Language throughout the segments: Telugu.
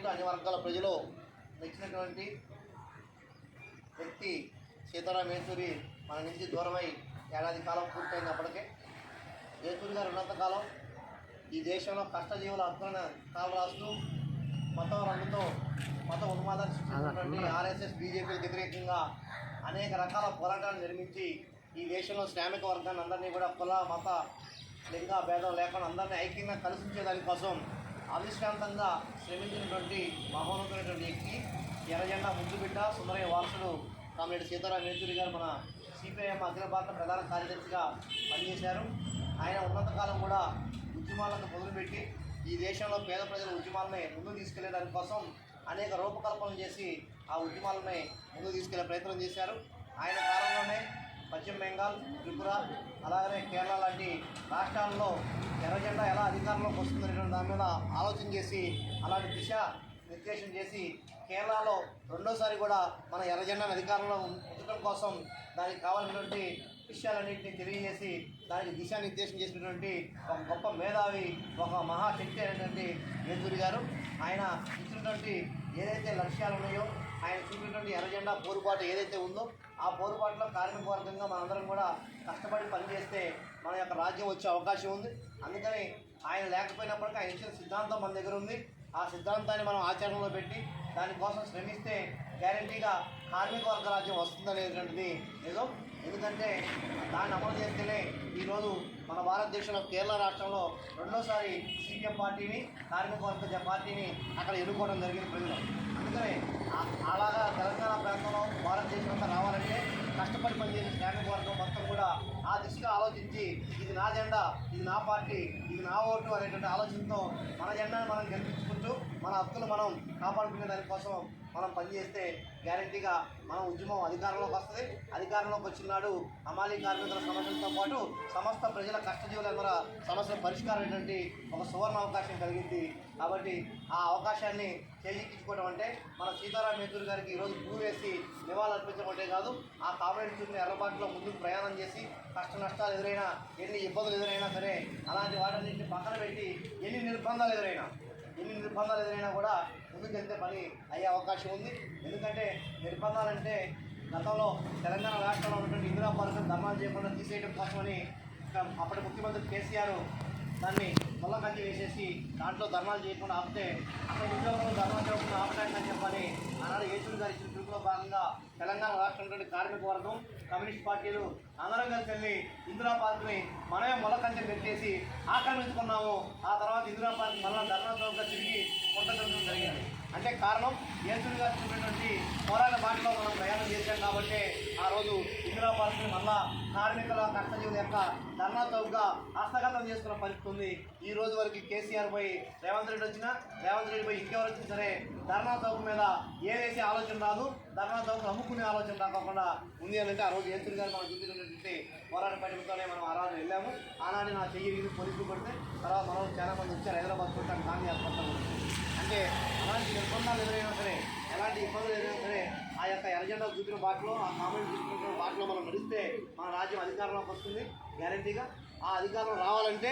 పార్టీలు అన్ని వర్గాల ప్రజలు నచ్చినటువంటి వ్యక్తి సీతారాం యేచూరి మన నుంచి దూరమై ఏడాది కాలం పూర్తయింది అప్పటికే గారు ఉన్నంతకాలం ఈ దేశంలో కష్టజీవుల హక్కులను కాలు రాస్తూ మతం రంగుతో మత ఉన్మాదాన్ని సృష్టించినటువంటి ఆర్ఎస్ఎస్ బీజేపీకి వ్యతిరేకంగా అనేక రకాల పోరాటాలు నిర్మించి ఈ దేశంలో శ్రామిక వర్గాన్ని అందరినీ కూడా కుల మత లింగ భేదం లేకుండా అందరినీ ఐక్యంగా కలిసి ఉంచేదానికోసం అవిశ్రాంతంగా శ్రమించినటువంటి మహోన్నతమైనటువంటి వ్యక్తి ఎర్రజెండా ముందు బిడ్డ సుందరయ్య వారసుడు కామిరెడ్డి సీతారాం యేచూరి గారు మన సిపిఐఎం అఖిల ప్రధాన కార్యదర్శిగా పనిచేశారు. ఆయన ఉన్నతకాలం కూడా ఉద్యమాలను మొదలుపెట్టి ఈ దేశంలో పేద ప్రజల ఉద్యమాలని ముందుకు తీసుకెళ్ళే దానికోసం అనేక రూపకల్పనలు చేసి ఆ ఉద్యమాలని ముందుకు తీసుకెళ్ళే ప్రయత్నం చేశారు. ఆయన కాలంలోనే పశ్చిమ బెంగాల్ త్రిపుర అలాగనే కేరళ లాంటి రాష్ట్రాల్లో ఎర్రజెండా ఎలా అధికారంలోకి వస్తుందనేటువంటి దాని మీద ఆలోచన చేసి అలాంటి దిశ నిర్దేశం చేసి కేరళలో రెండోసారి కూడా మన ఎర్రజెండాను అధికారంలో ఉంచడం కోసం దానికి కావాల్సినటువంటి విషయాలన్నింటినీ తెలియజేసి దానికి దిశానిర్దేశం చేసినటువంటి ఒక గొప్ప మేధావి ఒక మహాశక్తి అయినటువంటి యేచూరి గారు. ఆయన ఇచ్చినటువంటి ఏదైతే లక్ష్యాలు ఉన్నాయో ఆయన చూపినటువంటి ఎర్రజెండా పోరుబాటు ఏదైతే ఉందో ఆ పోరుబాటులో కార్మిక వర్గంగా మనందరం కూడా కష్టపడి పనిచేస్తే మన యొక్క రాజ్యం వచ్చే అవకాశం ఉంది. అందుకని ఆయన లేకపోయినప్పటికీ ఆయన ఇచ్చిన సిద్ధాంతం మన దగ్గర ఉంది. ఆ సిద్ధాంతాన్ని మనం ఆచరణలో పెట్టి దానికోసం శ్రమిస్తే గ్యారంటీగా కార్మిక వర్గ రాజ్యం వస్తుందనేటువంటిది నిజం ఎందుకంటే దాన్ని అమలు చేస్తేనే ఈరోజు మన భారతదేశంలో కేరళ రాష్ట్రంలో రెండోసారి సీపీఎం పార్టీని కార్మిక వర్గ పార్టీని అక్కడ ఎన్నుకోవడం జరిగింది ప్రజలు. అందుకని అలాగా తెలంగాణ ప్రాంతంలో భారతదేశం అంతా రావాలంటే కష్టపడి పనిచేసిన శ్రామిక వర్గం మొత్తం కూడా ఆ దిశగా ఆలోచించి ఇది నా జెండా ఇది నా పార్టీ ఇది నా ఓటు అనేటువంటి ఆలోచనతో మన జెండాను మనం గెలిపించుకుంటూ మన హక్కులు మనం కాపాడుకునే దానికోసం మనం పనిచేస్తే గ్యారంటీగా మన ఉద్యమం అధికారంలోకి వస్తుంది. అధికారంలోకి వచ్చినాడు హమాలీ కార్మికుల సమస్యలతో పాటు సమస్త ప్రజల కష్టజీవులందరూ సమస్యల పరిష్కారం అనేటువంటి ఒక సువర్ణ అవకాశం కలిగింది. కాబట్టి ఆ అవకాశాన్ని చేజిక్కించుకోవడం అంటే మన సీతారాం యేచూరి గారికి ఈరోజు భూ వేసి కాదు ఆ కామ్రేడ్ అలవాట్లో ముందుకు ప్రయాణం చేసి కష్ట నష్టాలు ఎదురైనా ఎన్ని ఇబ్బందులు ఎదురైనా సరే అలాంటి వాటన్నింటిని పక్కన పెట్టి ఎన్ని నిర్బంధాలు ఎదురైనా ఎన్ని నిర్బంధాలు ఎదురైనా కూడా ముందుకెళ్తే పని అయ్యే అవకాశం ఉంది. ఎందుకంటే నిర్బంధాలు అంటే గతంలో తెలంగాణ రాష్ట్రంలో ఉన్నటువంటి ఇందిరా పార్క్ ధర్మాలు చేయకుండా తీసేయడం కోసమని అప్పటి ముఖ్యమంత్రి కేసీఆర్ దాన్ని పొల్లకంచి వేసేసి దాంట్లో ధర్నాలు చేయకుండా ఆపితే అక్కడ ఉద్యోగంలో ధర్నాలు చేయకుండా ఆపడానికి అని చెప్పని ఆనాడు యేసుడు గారు ఇచ్చిన పిలుపులో భాగంగా తెలంగాణ రాష్ట్రంలోని కార్మిక వర్గం కమ్యూనిస్ట్ పార్టీలు అందరం కలిసి వెళ్ళి ఇందిరా పార్క్ని మనమే మొలకంచె పెట్టేసి ఆక్రమించుకున్నాము. ఆ తర్వాత ఇందిరా పార్క్ మళ్ళా ధర్నా తిరిగి కొట్టడం జరిగింది. అంటే కారణం యేచూరి గారు చూపినటువంటి పోరాట బాటలో మనం ప్రయాణం చేశాం కాబట్టి ఆ రోజు ఇందిరా మళ్ళా కార్మికుల కష్టజీవుల యొక్క ధర్నా చౌక్గా హస్తగతం చేసుకున్న పరిస్థితి ఉంది. ఈ రోజు వరకు కేసీఆర్ పోయి రేవంత్ రెడ్డి వచ్చినా రేవంత్ రెడ్డి పోయి ఇంకెవరు వచ్చినా సరే ధర్నా చౌక్ మీద ఏ వేసే ఆలోచన రాదు. ధర్నా చౌక్ అమ్ముకునే ఆలోచన రాకుండా ఉంది అని అంటే ఆ రోజు యేచూరి గారు మనం చూపించినటువంటి పోరాట పట్టికతోనే మనం ఆ రోజు వెళ్ళాము. ఆనాడు నా చెయ్యి వీధి పోలీసులు పడితే తర్వాత మనం చాలా మంది వచ్చారు హైదరాబాద్ చూడటానికి గాంధీ ఆసుపత్రి అంటే అలాంటి నిర్బంధాలు ఎదురైనా సరే ఎలాంటి ఇబ్బందులు ఎదురైనా సరే ఆ యొక్క ఎర్రజెండా చూపిన బాటలో ఆ కామెంట్ చూపిన బాటలో మనం నడిస్తే మన రాజ్యం అధికారంలోకి వస్తుంది గ్యారంటీగా ఆ అధికారం రావాలంటే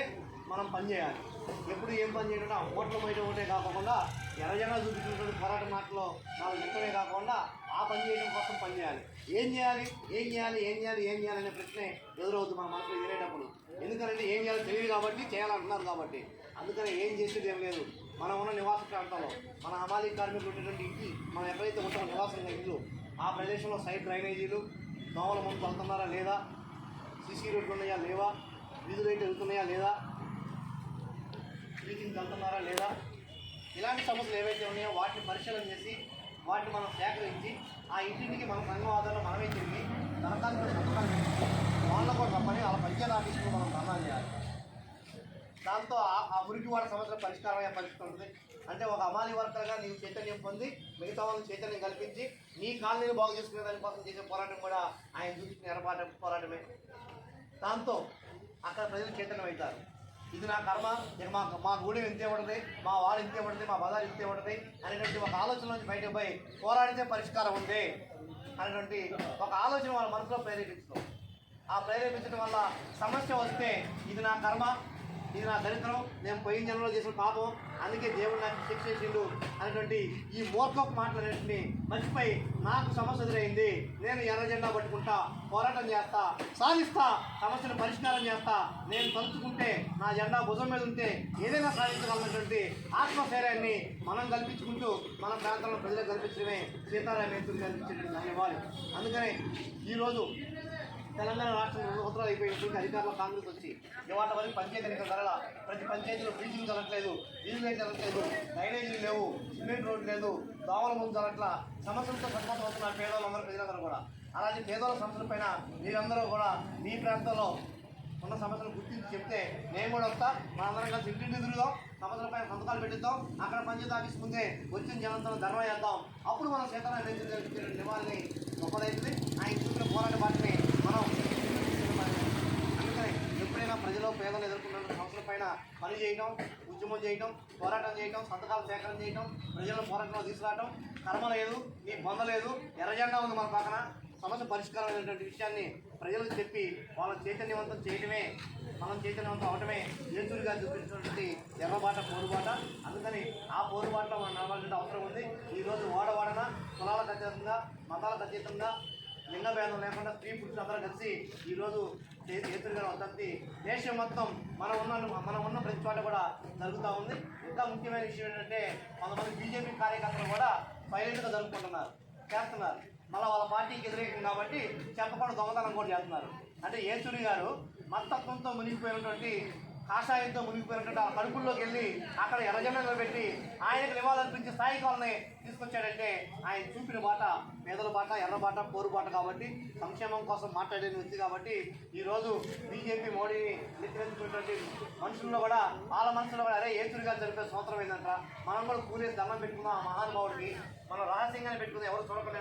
మనం పని చేయాలి. ఎప్పుడు ఏం పని చేయడం ఆ ఓట్ల బయట ఒకటే కాకుండా ఎర్రజెండా చూపించినటువంటి పోరాట మాటలో నాలుగు చెప్పడే కాకుండా ఆ పని చేయడం కోసం పని చేయాలి. ఏం చేయాలి? ఏం చేయాలి? ఏం చేయాలి? ఏం చేయాలి అనే ప్రశ్నే ఎదురవుతుంది మన మనసులో వినేటప్పుడు. ఎందుకంటే ఏం చేయాలో తెలియదు కాబట్టి చేయాలంటున్నారు కాబట్టి. అందుకనే ఏం చేసేది ఏం లేదు. మనం ఉన్న నివాస ప్రాంతాల్లో మన హమాలీ కార్మికులు ఉన్నటువంటి ఇంటి మనం ఎక్కడైతే ఉంటామో నివాసంగా ఇల్లు ఆ ప్రదేశంలో సైడ్ డ్రైనేజీలు దోమల ముందు వెళ్తున్నారా లేదా సిసి రోడ్లు ఉన్నాయా లేవా వీధి అయితే వెళ్తున్నాయా లేదా బ్లీచింగ్ వెళ్తున్నారా లేదా ఇలాంటి సమస్యలు ఏవైతే ఉన్నాయో వాటిని పరిశీలన చేసి వాటిని మనం సేకరించి ఆ ఇంటింటికి మనం సంఘం ఆధారంలో మనమే తిరిగి దరఖాస్తు సంతకాలు వాళ్ళకు కూడా రమ్మని వాళ్ళ పంచాయతీ ఆఫీసులో మనం దాంతో ఆ- ఆ మురికి వాడ సమస్యల పరిష్కారం అయ్యే పరిస్థితి ఉంటుంది. అంటే ఒక అమాలి వర్కర్గా నీవు చైతన్యం పొంది మిగతా వాళ్ళు చైతన్యం కల్పించి నీ కాలనీని బాగు చేసుకునే దానికోసం చేసే పోరాటం కూడా ఆయన చూసిన ఎరపాట పోరాటమే. దాంతో అక్కడ ప్రజలు చైతన్యం అవుతారు. ఇది నా కర్మ. ఇక మా మా గూడెం ఇంతే పడుతుంది మా వాడు ఇంతే పడుతుంది మా బజారు ఇంతే పడుతుంది అనేటువంటి ఒక ఆలోచన నుంచి బయటకు పోయి పోరాడితే పరిష్కారం ఉంది అనేటువంటి ఒక ఆలోచన వాళ్ళ మనసులో ప్రేరేపించడం ఆ ప్రేరేపించడం వల్ల సమస్య వస్తే ఇది నా కర్మ. ఇది నా దరిద్రం నేను పోయిన జన్మలో చేసిన పాపం అందుకే దేవుడు నాకు శిక్ష చేసిండు అనేటువంటి ఈ మూర్ఖపు మాటలన్నింటినీ మర్చిపోయి నాకు సమస్య ఎదురైంది. నేను ఎర్ర జెండా పట్టుకుంటా పోరాటం చేస్తా సాధిస్తా సమస్యను పరిష్కారం చేస్తా. నేను తలుచుకుంటే నా జెండా భుజం మీద ఉంటే ఏదైనా సాధించగలనటువంటి ఆత్మశైర్యాన్ని మనం కల్పించుకుంటూ మన ప్రాంతంలో ప్రజలకు కల్పించడమే సీతారాం యేచూరి కల్పించడం ధన్యవాదాలు. అందుకనే ఈరోజు తెలంగాణ రాష్ట్రం రెండు సంవత్సరాలు అయిపోయినటువంటి అధికారులు కాంగ్రెస్ వచ్చి ఇవాళ వరకు పంచాయతీ ఎన్నికల ధరల ప్రతి పంచాయతీలో బ్లీచింగ్ జరగట్లేదు నీళ్ళు జరగట్లేదు డ్రైనేజీలు లేవు సిమెంట్ రోడ్ లేదు దోమల ముందు జరగట్ల. సమస్యలతో సమస్య వస్తున్నారు పేదవాళ్ళందరూ ప్రజలందరూ కూడా. అలాంటి పేదవాళ్ళ సమస్యల పైన మీరందరూ కూడా మీ ప్రాంతంలో ఉన్న సమస్యలు గుర్తించి చెప్తే నేను కూడా వస్తా. మనందరం కలిసి ఇంటింటి తిరుగుదాం. సమస్యలపై సంతకాలు పెట్టిద్దాం. అక్కడ పంచాయతీ ఆఫీస్ ముందే వచ్చిన జనంతో ధర్మ చేద్దాం. అప్పుడు మనం సీతారాం నివాళిని గొప్పదైతుంది ఆయన చూపిన పోరాట బాటని మనం అందుకని ఎప్పుడైనా ప్రజలు పేదలు ఎదుర్కొన్న సమస్యల పైన పని చేయటం ఉద్యమం చేయటం పోరాటం చేయటం సంతకాలు సేకరణ చేయటం ప్రజలను పోరాటంలో తీసుకురావటం కర్మ లేదు నీ బొంద లేదు ఎర్రజెండా ఉంది మన పక్కన. సమస్య పరిష్కారం అయినటువంటి విషయాన్ని ప్రజలకు చెప్పి వాళ్ళ చైతన్యవంతం చేయటమే మనం చైతన్యవంతం అవటమే యేచూరి గారు చూపించినటువంటి ఎర్రబాట పోరుబాట. అందుకని ఆ పోరుబాటలో మనం నడవాల్సిన అవసరం ఉంది. ఈరోజు వాడవాడన కులాలకు అతీతంగా మతాలకు అతీతంగా లింగ భేదం లేకుండా స్త్రీ పురుషులు అందరూ కలిసి ఈరోజు యేచూరి గారు దేశం మొత్తం మనం ఉన్న మనం ఉన్న ప్రతి చోట కూడా జరుగుతూ ఉంది. ఇంకా ముఖ్యమైన విషయం ఏంటంటే కొంతమంది బీజేపీ కార్యకర్తలు కూడా సైలెంట్గా జరుపుకుంటున్నారు చేస్తున్నారు. మళ్ళీ వాళ్ళ పార్టీకి వ్యతిరేకం కాబట్టి చెప్పకుండా దొంగతనం కూడా చేస్తున్నారు. అంటే యేచూరి గారు మత్తత్వంతో మునిగిపోయినటువంటి కాషాయంతో మునిగిపోయినటువంటి ఆ కడుపుల్లోకి వెళ్ళి అక్కడ ఎర్రజెండలో పెట్టి ఆయనకు నివాళులర్పించే స్థాయికి వాళ్ళని తీసుకొచ్చాడంటే ఆయన చూపిన బాట పేదల బాట ఎర్ర బాట పోరు బాట కాబట్టి సంక్షేమం కోసం మాట్లాడే వ్యక్తి కాబట్టి ఈరోజు బీజేపీ మోడీని నెత్తినెత్తుకున్నటువంటి మనుషుల్లో కూడా వాళ్ళ మనసులో కూడా అరే ఏచుడిగా జరిపే సంవత్సరం ఏంటంట మనం కూడా కూలేసి దండం పెట్టుకుందాం ఆ మహానుభావుడికి మనం రహస్యంగానే పెట్టుకుందాం ఎవరు చూడకుండా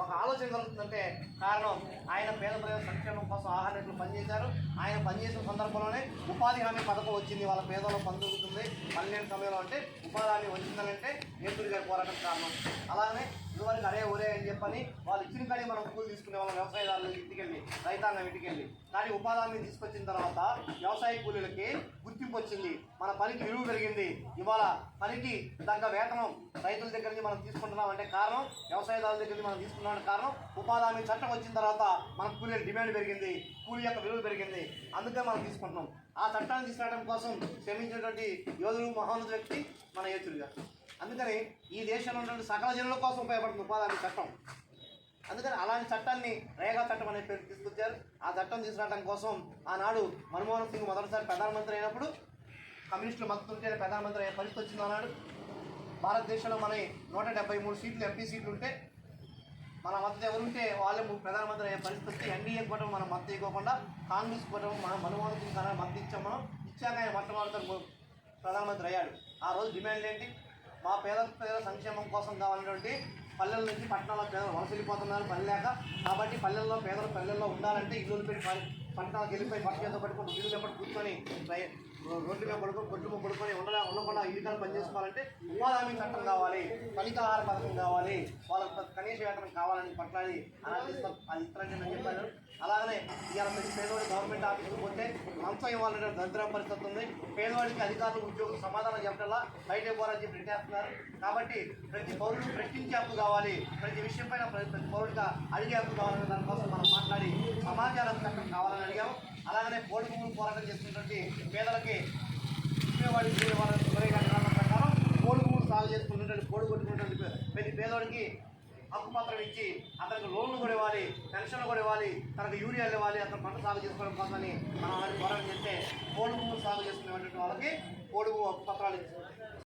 ఒక ఆలోచన కలుగుతుందంటే కారణం ఆయన పేద ప్రజల సంక్షేమం కోసం ఆహార పనిచేశారు. ఆయన పనిచేసిన సందర్భంలోనే ఉపాధి హామీ పథకం వచ్చింది వాళ్ళ పేదలో దొరుకుతుంది పన్నెండు సమయంలో అంటే ఉపాధి హామీ వచ్చిందనంటే ఏతుడి గారి పోరాటం కారణం. అలానే ఇదివరకు అరే ఒరే అని చెప్పని వాళ్ళు ఇచ్చిన కానీ మనం కూలి తీసుకునే వాళ్ళం వ్యవసాయదారులు ఇంటికెళ్ళి రైతాంగం ఇంటికెళ్ళి. కానీ ఉపాధి హామీ తీసుకొచ్చిన తర్వాత వ్యవసాయ కూలీలకి గుర్తింపు వచ్చింది. మన పనికి విలువ పెరిగింది. ఇవాళ పనికి తగ్గ వేతనం రైతుల దగ్గర నుంచి మనం తీసుకుంటున్నాం అంటే కారణం వ్యవసాయదారుల దగ్గర నుంచి మనం తీసుకున్నాం కారణం ఉపాధి హామీ చట్టం వచ్చిన తర్వాత మన కూలీల డిమాండ్ పెరిగింది కూలీ యొక్క విలువ పెరిగింది. అందుకే మనం తీసుకుంటున్నాం. ఆ చట్టాన్ని తీసుకురావడం కోసం శ్రమించినటువంటి యోధులు మహోన్నత వ్యక్తి మన యేచుడు అందుకని ఈ దేశంలో ఉన్నటువంటి సకల జనుల కోసం ఉపయోగపడుతుంది ఉపాధి చట్టం. అందుకని అలాంటి చట్టాన్ని రేగా చట్టం అనే పేరు తీసుకొచ్చారు. ఆ చట్టం తీసుకురావడం కోసం ఆనాడు మన్మోహన్ సింగ్ మొదటిసారి ప్రధానమంత్రి అయినప్పుడు కమ్యూనిస్టులు మద్దతు ఉంటే ప్రధానమంత్రి అయ్యే పరిస్థితి వచ్చింది అన్నాడు భారతదేశంలో మన నూట డెబ్బై మూడు సీట్లు ఎంపీ సీట్లు ఉంటే మన మద్దతు ఎవరుంటే వాళ్ళే ప్రధానమంత్రి అయ్యే పరిస్థితి వస్తే ఎన్డీఏ కూడా మనం మద్దతు ఇవ్వకుండా కాంగ్రెస్ కూడా మనం మన్మోహన్ సింగ్ కానీ మద్దతు ఇచ్చాం మనం. ఇచ్చాక ఆయన మొట్టమొదటి ప్రధానమంత్రి అయ్యాడు. ఆ రోజు డిమాండ్ ఏంటి? మా పేద పేద సంక్షేమం కోసం కావాలన్నటువంటి పల్లెల నుంచి పట్టణాల్లో పేదలు వలస వెళ్ళిపోతున్నారు పని లేక కాబట్టి పల్లెల్లో పేదలు పల్లెల్లో ఉండాలంటే ఇల్లు పెట్టి పంట పట్టణాలకు వెళ్ళిపోయి పట్టు చేత పట్టుకొని ఇల్లు ఎప్పటి కూర్చొని రోడ్డు మీద పడుకొని కొట్టు మీద పడుకొని ఉండలే ఉండకుండా ఇల్లు పనిచేసుకోవాలంటే ఉపాధి హామీ చట్టం కావాలి ఫలితాహార పథకం కావాలి. వాళ్ళకి కనీస వేతనం కావాలని పట్లాడి అలాంటి అది ఇస్తారని నేను చెప్పాను అలాగనే ఇవాళ ప్రతి పేదవాడి గవర్నమెంట్ ఆఫీస్కి పోతే లంచం ఇవ్వాలంటే దరిద్ర పరిస్థితి ఉంది. పేదవాడికి అధికారులు ఉద్యోగులు సమాధానం చెప్పాలా బయట పోరని చెప్పి పెట్టేస్తున్నారు కాబట్టి ప్రతి పౌరుడు ప్రశ్నించే హక్కు కావాలి. ప్రతి విషయం పైన ప్రతి ప్రతి పౌరుడిగా అడిగే హక్కు కావాలనే దానికోసం మనం మాట్లాడి సమాచారం చట్టం కావాలని అడిగాము. అలాగనే బోర్డు భూములు పోరాటం చేస్తున్నటువంటి పేదలకి ఇచ్చేవాడి వాళ్ళ ప్రకారం కోడి భూములు సాగు చేసుకున్నటువంటి కోడి కొట్టుకున్నటువంటి ప్రతి పేదవాడికి హక్కు పత్రం ఇచ్చి అతనికి లోన్లు కూడా ఇవ్వాలి పెన్షన్లు కూడా ఇవ్వాలి తనకు యూరియాలు ఇవ్వాలి అతను పంట సాగు చేసుకోవడం కోసమని మనం వారికి పోరాటం చేస్తే కోడి సాగు చేసుకునేటువంటి వాళ్ళకి కోడి హక్కు పత్రాలు ఇచ్చి